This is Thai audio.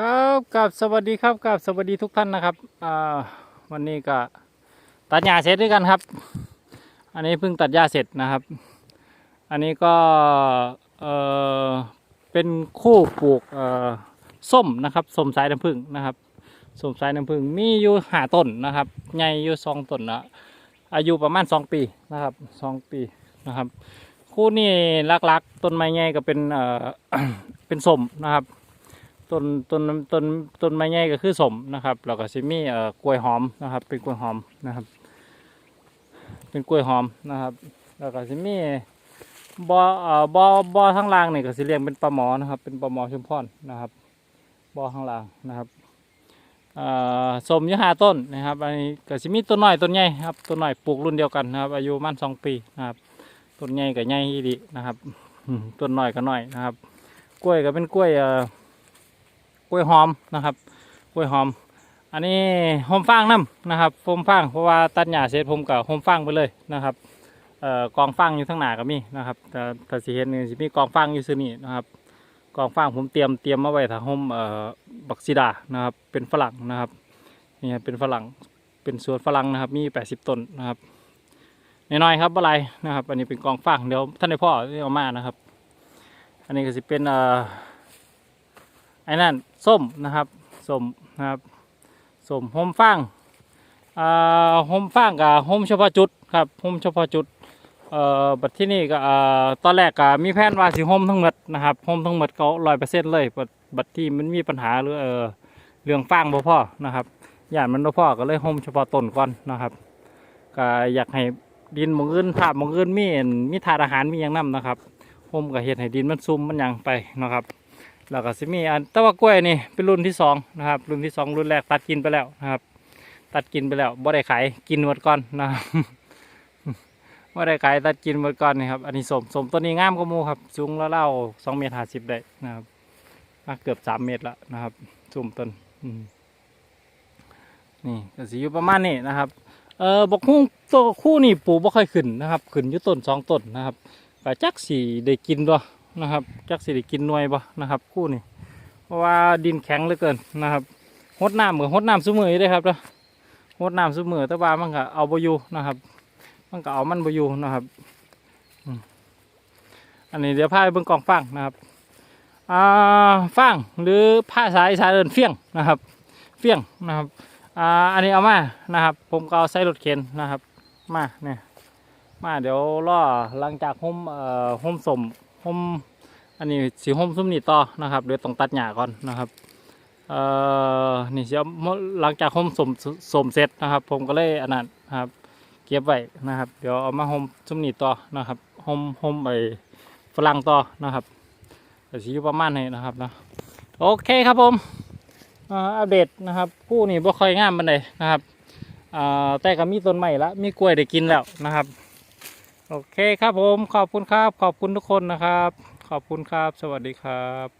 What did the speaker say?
ครับกับสวัสดีครับกับสวัสดีทุกท่านนะครับวันนี้ก็ตัดหญ้าเสร็จด้วยกันครับ อันนี้เพิ่งตัดหญ้าเสร็จนะครับ อันนี้ก็เออเป็นคู่ปลูกเออส้มนะครับส้มสายน้ำผึ้งนะครับส้มสายน้ำผึ้งมีอยู่หาต้นนะครับใหญ่อยู่สองต้นนะอายุประมาณสองปีนะครับสองปีนะครับ คู่นี้ลักๆต้นไม้ใหญ่ก็เป็นเออเป็นส้มนะครับ ต้นต้นต้นต้นไม้ใหญ่ก็คือสมนะครับแล้วก็ซิมีเอ่อกล้วยหอมนะครับ เป็นกล้วยหอมนะครับ เป็นกล้วยหอมนะครับ แล้วก็ซิมีบอเอ่อบอบอข้างล่างนี่ก็สิเรียงเป็นปลาหมอนะครับ เป็นปลาหมอชุมพรนะครับบอข้างล่างนะครับเอ่อสมยี่ห้าต้นนะครับ อันนี้ก็สิมีต้นหน้อยต้นใหญ่ครับต้นหน้อยปลูกรุ่นเดียวกันนะครับ อายุมันสองปีนะครับต้นใหญ่กับใหญ่อีดีนะครับต้นหน้อยก็น้อยนะครับ กล้วยก็เป็นกล้วยเอ่อ กล้วยหอมนะครับ กล้วยหอม อันนี้หอมฟางน้ำนะครับหอมฟางเพราะว่าตัดหญ้าเสร็จผมกับหอมฟางไปเลยนะครับเอ่อกองฟางอยู่ทั้งหน้าก็มีนะครับแต่แต่สิเห็นนี่สิมีกองฟางอยู่ซื่อนี่นะครับ กองฟางผมเตรียมเตรียมมาไว้ถ้าหอมเอ่อบักซีดานะครับ เป็นฝรั่งนะครับนี่เป็นฝรั่งเป็นสวนฝรั่งนะครับ มี80ต้นนะครับน้อยๆครับอะไรนะครับ อันนี้เป็นกองฟางเดี๋ยวท่านในพ่อเอามานะครับ อันนี้ก็สิเป็นเอ่อ อ้นั่นส้มนะครับส้มนะครับส้มโฮมฟางอ่าโฮมฟางกับโฮมเฉพาะจุดครับโฮมเฉพาะจุดเอ่อบัดที่นี่ก็อ่าตอนแรกก็มีแผนว่าสิโฮมทั้งหมดนะครับโฮมทั้งหมดก็ร้อยเปอร์เซ็นต์เลยบัดบัดที่มันมีปัญหาหรือเออเรื่องฟางบ่พอนะครับย่านมันบ่พอก็เลยโฮมเฉพาะต้นก่อนนะครับก็อยากให้ดินมองอื่นภาพมองอื่นมีอั่นมีถาดอาหารมีอย่างนํนะครับโฮมก็เฮ็ดให้ดินมันซุ่มมันยังไปนะครับ แล้วก็สิมีอันแตะว่ากล้วยนี่เป็นรุ่นที่สองนะครับ รุ่นที่สองรุ่นแรกตัดกินไปแล้วนะครับ ตัดกินไปแล้วบ่ได้ขายกินหมดก่อนนะครับบ่ได้ขายตัดกินหมดก่อนนี่ครับอันนี้สมสมตัวนี้งามกว่ามูครับสูงแล้วเล่าสองเมตรห้าสิบได้นะครับเกือบสามเมตรละนะครับสูมต้นนี่ก็สิอยู่ประมาณนี้นะครับเออบกฮุ้งตัวคู่นี่ปลูกบ่ค่อยขึ้นนะครับ ขึ้นอยู่ต้นสองต้นนะครับก็จักสีได้กินด้วย นะครับจักสิได้กินหน่วยบ่นะครับคู่นี่เพราะว่าดินแข็งเหลือเกินนะครับหดน้ำเหมือนหดน้ำซุมืออยู่เด้ครับเด้อหดน้ำซุมือแต่ว่ามันก็เอาบอยู่นะครับ มันก็เอามันบอยู่นะครับอันนี้เดี๋ยวพาไปเบิ่งกองฟางนะครับอ่าฟางหรือผ้าสายสายเดินเฟี้ยงนะครับ เฟี้ยงนะครับอ่าอันนี้เอามานะครับ ผมก็เอาใส่รถเข็นนะครับ มาเนี่ยมาเดี๋ยวรอหลังจากห่มเอ่อห่มสม ห่มอันนี้สีห่มซุ้มนี่ต่อนะครับเดี๋ยวต้องตัดหญ้าก่อนนะครับเอ่อนี่สิเอาหลังจากห่มสมสมเสร็จนะครับ ผมก็เลยอันนั้นครับ เก็บไว้นะครับ เดี๋ยวเอามาห่มซุ้มนี่ต่อนะครับห่มห่มไอ้ฝรั่งต่อนะครับสีประมาณนี้นะครับนะโอเคครับผมอัปเดตนะครับผู้นี่บ่ค่อยงามบันไดนะครับแต่ก็มีต้นใหม่ละมีกล้วยได้กินแล้วนะครับ โอเคครับผมขอบคุณครับ ขอบคุณทุกคนนะครับ ขอบคุณครับ สวัสดีครับ